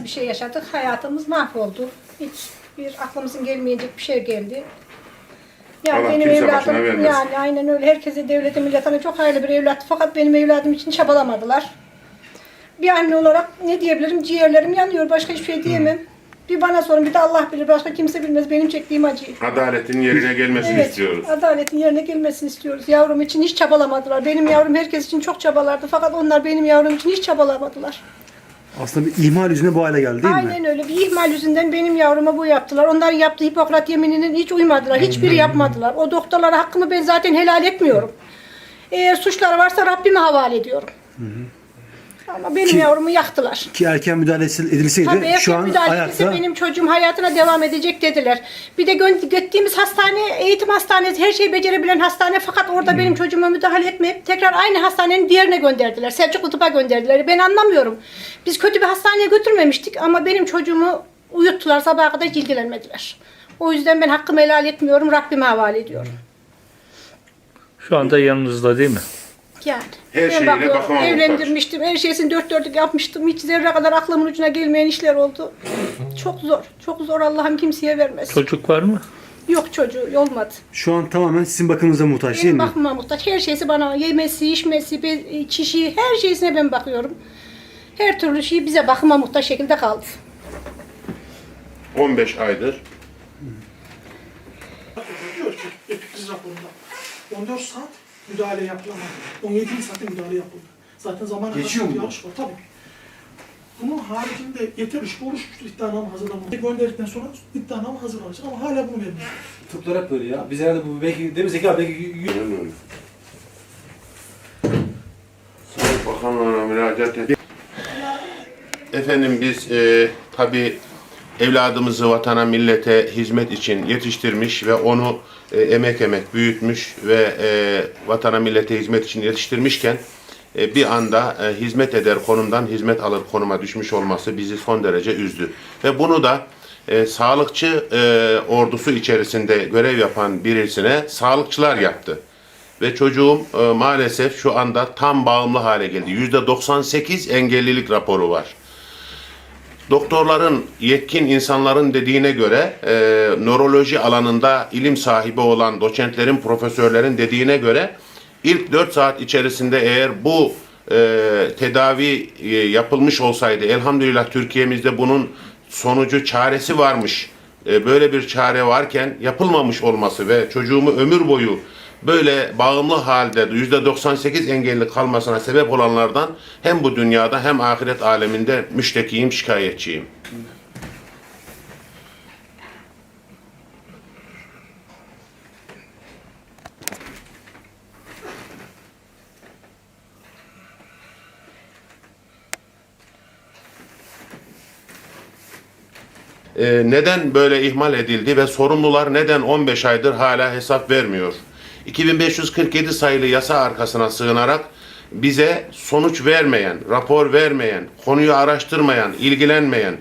nasıl bir şey yaşadık? Hayatımız mahvoldu. Hiç bir aklımızın gelmeyecek bir şey geldi. Yani Allah benim kimse başına evladım vermesin. yani aynen öyle. Herkese devlete milletine çok hayırlı bir evlat. Fakat benim evladım için çabalamadılar. Bir anne olarak ne diyebilirim? Ciğerlerim yanıyor. Başka hiçbir şey diyemem. Bir bana sorun bir de Allah bilir. Başka kimse bilmez benim çektiğim acıyı. Adaletin yerine gelmesini Evet, istiyoruz. adaletin yerine gelmesini istiyoruz. Yavrum için hiç çabalamadılar. Benim yavrum herkes için çok çabalardı. Fakat onlar benim yavrum için hiç çabalamadılar. Aslında bir ihmal yüzüne bu hale geldi değil mi? Aynen öyle. Bir ihmal yüzünden benim yavruma bu yaptılar. Onların yaptığı Hipokrat yemininin hiç uymadılar. Hiçbiri yapmadılar. O doktorlara hakkımı ben zaten helal etmiyorum. Eğer suçları varsa Rabbime havale ediyorum. Ama benim Ki- yavrumu yaktılar. Ki erken müdahale edilseydi Tabii şu erken an müdahale ayakta. edilse benim çocuğum hayatına devam edecek dediler. Bir de gö- gittiğimiz hastane, eğitim hastanesi, her şeyi becerebilen hastane fakat orada benim çocuğuma müdahale etmeyip tekrar aynı hastanenin diğerine gönderdiler. Selçuklu Tıp'a gönderdiler. Ben anlamıyorum. Biz kötü bir hastaneye götürmemiştik ama benim çocuğumu uyuttular. Sabaha kadar hiç ilgilenmediler. O yüzden ben hakkımı helal etmiyorum. Rabbime havale ediyorum. Şu anda yanınızda değil mi? Yani. Her ben şeyle bakıyorum, bakıma muhtaç. evlendirmiştim. Her şeysini dört dörtlük yapmıştım. Hiç zerre kadar aklımın ucuna gelmeyen işler oldu. Çok zor. Çok zor. Allah'ım kimseye vermesin. Çocuk var mı? Yok çocuğu olmadı. Şu an tamamen sizin bakımınıza muhtaç değil Benim mi? bakıma muhtaç. Her şeysi bana yemesi, içmesi, be- çişi, her şeysine ben bakıyorum. Her türlü şey bize bakıma muhtaç şekilde kaldı. 15 aydır. Diyor ki epikiz raporunda 14 saat müdahale yapılamadı. 17 saatte müdahale yapıldı. Zaten zaman Geçiyor mu yarış var tabii. Bunun haricinde yeter iş oruç iddianame hazırlanmadı. Gönderdikten sonra iddianame hazırlanacak ama hala bunu vermiyor. Tıplar hep böyle ya. Biz herhalde bu belki değil mi Zeki abi belki öyle. Sağlık Bakanlığı'na müracaat et. Efendim biz e, tabi evladımızı vatana millete hizmet için yetiştirmiş ve onu e, emek emek büyütmüş ve e, vatana millete hizmet için yetiştirmişken e, bir anda e, hizmet eder konumdan hizmet alır konuma düşmüş olması bizi son derece üzdü. Ve bunu da e, sağlıkçı e, ordusu içerisinde görev yapan birisine sağlıkçılar yaptı. Ve çocuğum e, maalesef şu anda tam bağımlı hale geldi. %98 engellilik raporu var. Doktorların, yetkin insanların dediğine göre e, nöroloji alanında ilim sahibi olan doçentlerin, profesörlerin dediğine göre ilk 4 saat içerisinde eğer bu e, tedavi e, yapılmış olsaydı, elhamdülillah Türkiye'mizde bunun sonucu, çaresi varmış. E, böyle bir çare varken yapılmamış olması ve çocuğumu ömür boyu böyle bağımlı halde %98 engelli kalmasına sebep olanlardan hem bu dünyada hem ahiret aleminde müştekiyim, şikayetçiyim. Ee, neden böyle ihmal edildi ve sorumlular neden 15 aydır hala hesap vermiyor? 2547 sayılı yasa arkasına sığınarak bize sonuç vermeyen, rapor vermeyen, konuyu araştırmayan, ilgilenmeyen,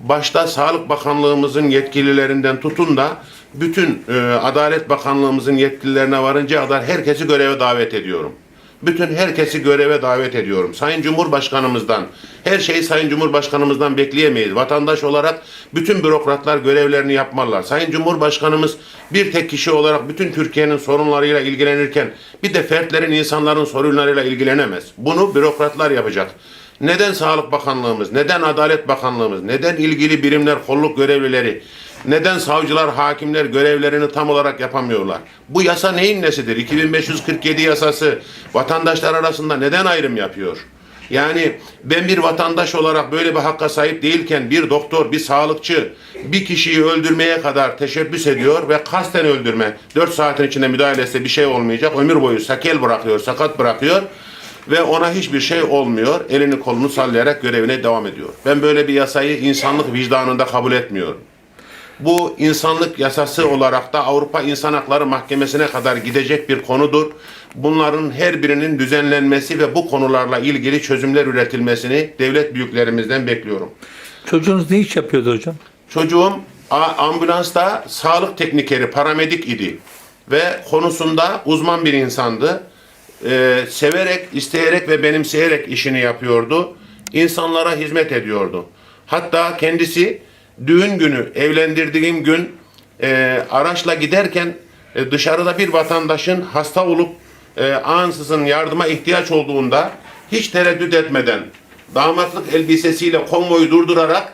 başta Sağlık Bakanlığımızın yetkililerinden tutun da bütün e, Adalet Bakanlığımızın yetkililerine varınca kadar herkesi göreve davet ediyorum. Bütün herkesi göreve davet ediyorum. Sayın Cumhurbaşkanımızdan, her şeyi Sayın Cumhurbaşkanımızdan bekleyemeyiz. Vatandaş olarak bütün bürokratlar görevlerini yapmalılar. Sayın Cumhurbaşkanımız bir tek kişi olarak bütün Türkiye'nin sorunlarıyla ilgilenirken bir de fertlerin, insanların sorunlarıyla ilgilenemez. Bunu bürokratlar yapacak. Neden Sağlık Bakanlığımız, neden Adalet Bakanlığımız, neden ilgili birimler, kolluk görevlileri, neden savcılar, hakimler görevlerini tam olarak yapamıyorlar? Bu yasa neyin nesidir? 2547 yasası vatandaşlar arasında neden ayrım yapıyor? Yani ben bir vatandaş olarak böyle bir hakka sahip değilken bir doktor, bir sağlıkçı bir kişiyi öldürmeye kadar teşebbüs ediyor ve kasten öldürme. 4 saatin içinde müdahale etse bir şey olmayacak. Ömür boyu sakel bırakıyor, sakat bırakıyor ve ona hiçbir şey olmuyor. Elini kolunu sallayarak görevine devam ediyor. Ben böyle bir yasayı insanlık vicdanında kabul etmiyorum. Bu insanlık yasası olarak da Avrupa İnsan Hakları Mahkemesi'ne kadar gidecek bir konudur. Bunların her birinin düzenlenmesi ve bu konularla ilgili çözümler üretilmesini devlet büyüklerimizden bekliyorum. Çocuğunuz ne iş yapıyordu hocam? Çocuğum ambulansta sağlık teknikeri, paramedik idi ve konusunda uzman bir insandı. Ee, severek, isteyerek ve benimseyerek işini yapıyordu. İnsanlara hizmet ediyordu. Hatta kendisi düğün günü, evlendirdiğim gün e, araçla giderken e, dışarıda bir vatandaşın hasta olup e, ansızın yardıma ihtiyaç olduğunda hiç tereddüt etmeden damatlık elbisesiyle konvoyu durdurarak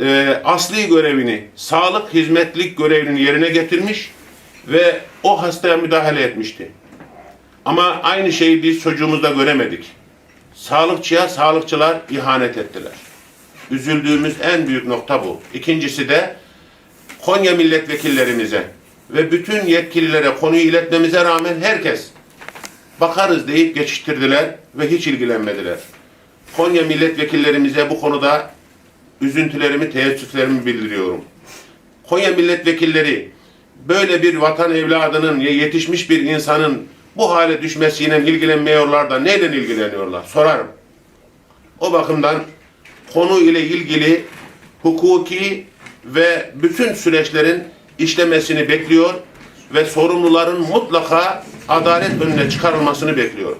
e, asli görevini, sağlık hizmetlik görevini yerine getirmiş ve o hastaya müdahale etmişti. Ama aynı şeyi biz çocuğumuzda göremedik. Sağlıkçıya sağlıkçılar ihanet ettiler. Üzüldüğümüz en büyük nokta bu. İkincisi de Konya milletvekillerimize ve bütün yetkililere konuyu iletmemize rağmen herkes bakarız deyip geçiştirdiler ve hiç ilgilenmediler. Konya milletvekillerimize bu konuda üzüntülerimi, teessüflerimi bildiriyorum. Konya milletvekilleri böyle bir vatan evladının ya yetişmiş bir insanın bu hale düşmesiyle ilgilenmiyorlar da neyle ilgileniyorlar? Sorarım. O bakımdan konu ile ilgili hukuki ve bütün süreçlerin işlemesini bekliyor ve sorumluların mutlaka adalet önüne çıkarılmasını bekliyor.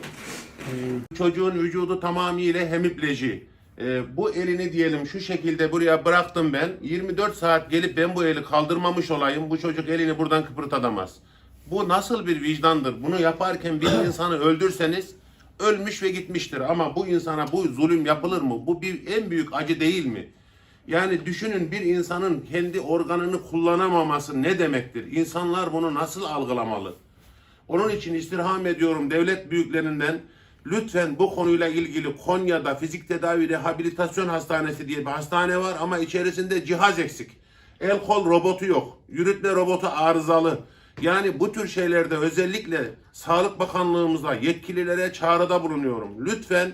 Çocuğun vücudu tamamıyla hemipleji. Ee, bu elini diyelim şu şekilde buraya bıraktım ben. 24 saat gelip ben bu eli kaldırmamış olayım. Bu çocuk elini buradan kıpırdatamaz. Bu nasıl bir vicdandır? Bunu yaparken bir insanı öldürseniz ölmüş ve gitmiştir. Ama bu insana bu zulüm yapılır mı? Bu bir en büyük acı değil mi? Yani düşünün bir insanın kendi organını kullanamaması ne demektir? İnsanlar bunu nasıl algılamalı? Onun için istirham ediyorum devlet büyüklerinden lütfen bu konuyla ilgili Konya'da fizik tedavi rehabilitasyon hastanesi diye bir hastane var ama içerisinde cihaz eksik. El kol robotu yok. Yürütme robotu arızalı. Yani bu tür şeylerde özellikle Sağlık Bakanlığımıza yetkililere çağrıda bulunuyorum. Lütfen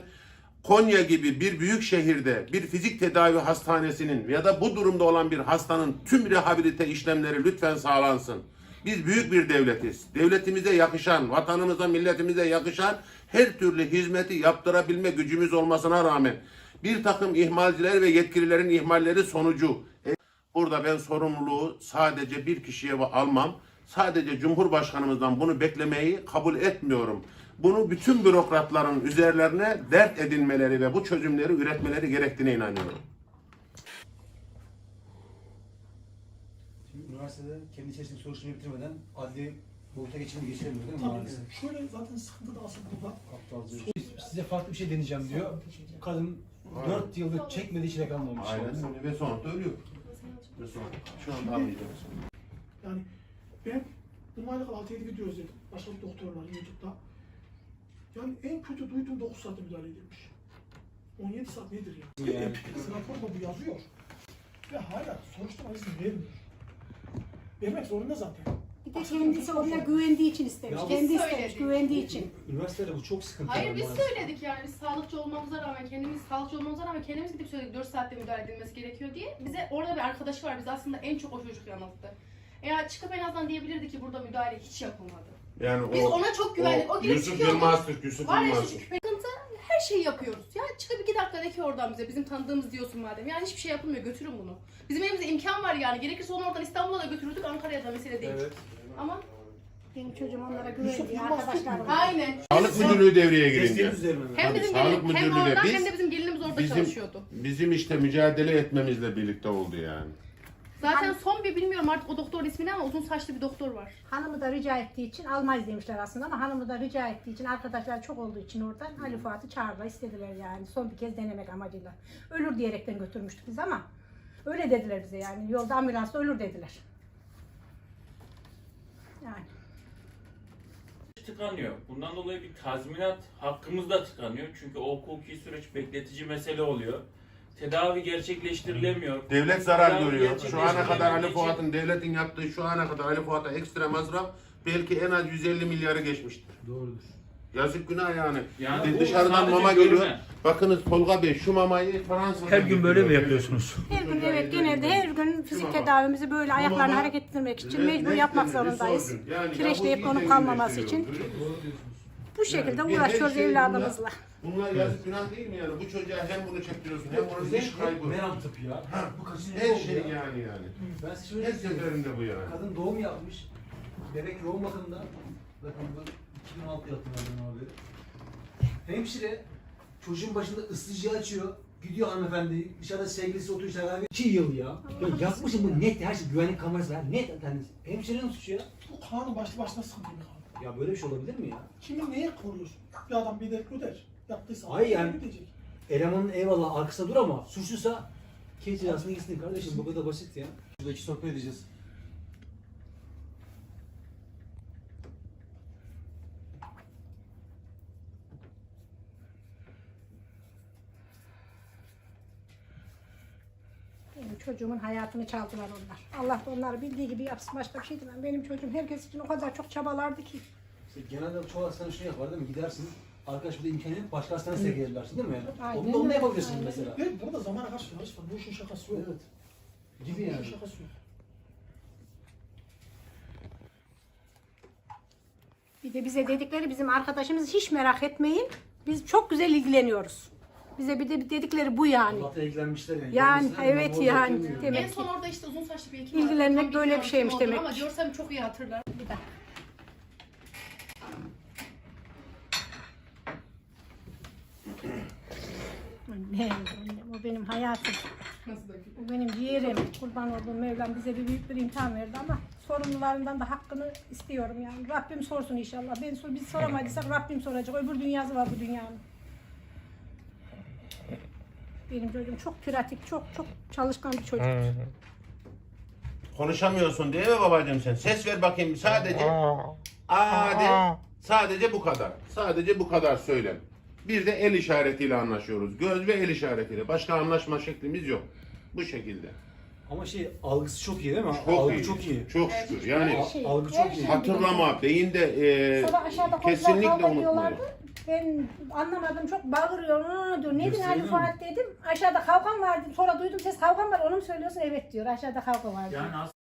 Konya gibi bir büyük şehirde bir fizik tedavi hastanesinin ya da bu durumda olan bir hastanın tüm rehabilite işlemleri lütfen sağlansın. Biz büyük bir devletiz. Devletimize yakışan, vatanımıza, milletimize yakışan her türlü hizmeti yaptırabilme gücümüz olmasına rağmen bir takım ihmalciler ve yetkililerin ihmalleri sonucu e, burada ben sorumluluğu sadece bir kişiye almam. Sadece Cumhurbaşkanımızdan bunu beklemeyi kabul etmiyorum. Bunu bütün bürokratların üzerlerine dert edinmeleri ve bu çözümleri üretmeleri gerektiğine inanıyorum. Şimdi üniversitede kendi içerisinde soruşturmayı bitirmeden adli boyuta geçimi geçiremiyor değil mi Tabii maalesef? şöyle zaten sıkıntı da asıl burada. Aptalca. Size farklı bir şey deneyeceğim diyor. Kadın 4 yıldır çekmediği çile kalmamış. Aynen ve sonunda ölüyor. Ve sonunda. Şu anda anlayacağız. Yani ben bununla alakalı 6-7 video izledim. Başka bir doktor var YouTube'da. Yani en kötü duyduğum 9 saatte müdahale edilmiş. 17 saat nedir ya? Yani. Yani. Raporda bu yazıyor. Ve hala soruşturma izni vermiyor. Vermek zorunda zaten. Bir de kendisi oraya güvendiği için istemiş. Ya bu- Kendi Biz istemiş, söyledik. güvendiği için. Üniversitede bu çok sıkıntı. Hayır biz maalesef. söyledik yani biz sağlıkçı olmamıza rağmen kendimiz sağlıkçı olmamıza rağmen kendimiz gidip söyledik 4 saatte müdahale edilmesi gerekiyor diye. Bize orada bir arkadaş var bize aslında en çok o çocuk yanılttı. Eğer çıkıp en azından diyebilirdi ki burada müdahale hiç yapılmadı. Yani Biz ona çok güvendik. O, girip Yusuf çıkıyordu. Yılmaz Türk, Yusuf Var ya Yılmaz şu Türk. küpe sıkıntı her şeyi yapıyoruz. Ya çıkıp iki dakika de ki oradan bize bizim tanıdığımız diyorsun madem. Yani hiçbir şey yapılmıyor götürün bunu. Bizim elimizde imkan var yani. Gerekirse onu oradan İstanbul'a da götürürdük Ankara'ya da mesele değil. Evet. Ama Benim çocuğum onlara güveniyor Yılmaz arkadaşlarım. aynen. Sağlık Müdürlüğü devreye girince. Desteğiniz üzerine mi? Hem Tabii, bizim sağlık gelin, hem müdürlüğüyle oradan biz- hem de bizim gelinimiz orada bizim- çalışıyordu. Bizim işte mücadele etmemizle birlikte oldu yani. Zaten son bir bilmiyorum artık o doktor ismini ama uzun saçlı bir doktor var. Hanımı da rica ettiği için almaz demişler aslında ama hanımı da rica ettiği için arkadaşlar çok olduğu için oradan Ali Fuat'ı çağırdılar istediler yani son bir kez denemek amacıyla. Ölür diyerekten götürmüştük biz ama öyle dediler bize yani yolda ambulansla ölür dediler. Yani. tıkanıyor. Bundan dolayı bir tazminat hakkımız da tıkanıyor. Çünkü o hukuki süreç bekletici mesele oluyor. Tedavi gerçekleştirilemiyor. Devlet zarar Tedavi görüyor. Şu ana kadar Ali için- Fuat'ın devletin yaptığı şu ana kadar Ali Fuat'a ekstra masraf belki en az 150 milyarı geçmiştir. Doğrudur. Yazık günah yani. Yani Bir bu dışarıdan sadece mama görünen. geliyor. Bakınız Tolga Bey şu mamayı Fransa'dan Her gün böyle mi yapıyorsunuz? Her gün evet genelde her gün fizik tedavimizi böyle ayaklarını hareket ettirmek için mecbur yapmak zorundayız. Kireçleyip konup kalmaması için. Bu şekilde Yani uğraşıyoruz şey evladımızla. Bunlar, bunlar yazık günah değil mi yani? Bu çocuğa hem bunu çektiriyorsun hem Hep- iş kaybı. merak tıpı ya. Bu kaçıncı Her şey ya? yani yani. Ben size şöyle Her söyleyeyim. seferinde bu yani. Kadın doğum yapmış. Bebek yoğun bakımda. Bakın bu 2006 yapılan haberi. Hemşire çocuğun başında ısıtıcı açıyor. Gidiyor hanımefendi dışarıda sevgilisi oturuyor işte kahve. 2 yıl ya. Ya yapmışım bu net her şey güvenlik kamerası var. Net yani hemşirenin suçu ya. Bu kanun başlı başına sıkıntı. Ya böyle bir şey olabilir mi ya? Kimi neye koruyorsun? Bir adam bedel öder. Yaptıysa Hayır yani- ödeyecek. Elemanın eyvallah arkasında dur ama suçluysa kes cezasını gitsin kardeşim bu kadar basit ya. Şuradaki sohbet edeceğiz. Çocuğumun hayatını çaldılar onlar. Allah da onları bildiği gibi yapsın. Başka bir şey demem. Benim çocuğum herkes için o kadar çok çabalardı ki. İşte genelde çoğu hastane şunu yapar değil mi? Gidersin arkadaş bir de imkanı yok başka hastaneye sevk ederlersin değil mi? Aynen Onu da onunla öyle. yapabilirsin Aynen mesela. Evet burada zamana karşı yarış var. Bu işin şakası yok. Evet. Gibi Bu işin yani. şakası yok. Bir de bize dedikleri bizim arkadaşımız hiç merak etmeyin. Biz çok güzel ilgileniyoruz. Bize bir de dedikleri bu yani. Allah'ta ilgilenmişler yani. Yani, Gelmişler, evet orada yani, demek en ki. son orada işte uzun saçlı bir hekim İlgilenmek Tam böyle bir bilmiyorum şeymiş kim olduğunu demek Ama ki. görsem çok iyi hatırlarım. Bir dakika. Annem, annem, o benim hayatım. Nasıl da O benim ciğerim. Kurban olduğum Mevlam bize bir büyük bir imtihan verdi ama sorumlularından da hakkını istiyorum yani. Rabbim sorsun inşallah. Ben sor, biz soramadıysak Rabbim soracak. Öbür dünyası var bu dünyanın. Benim çocuğum çok pratik, çok çok çalışkan bir çocuk. Konuşamıyorsun değil mi babacığım sen? Ses ver bakayım sadece. Aa de. Sadece bu kadar. Sadece bu kadar söyle. Bir de el işaretiyle anlaşıyoruz. Göz ve el işaretiyle. Başka anlaşma şeklimiz yok. Bu şekilde. Ama şey algısı çok iyi değil mi? Çok Algı iyi. çok iyi. Çok şükür. Yani Şey, algı çok iyi. şey hatırlama, beyinde e, aşağıda kesinlikle kavga unutmuyor. ediyorlardı. Ben anlamadım çok bağırıyor. Aa, diyor. Nedir Gösteriyor Ali? Fuat dedim. Aşağıda kavgam var dedim. Sonra duydum ses kavgam var onu mu söylüyorsun? Evet diyor. Aşağıda kavga var diyor. Yani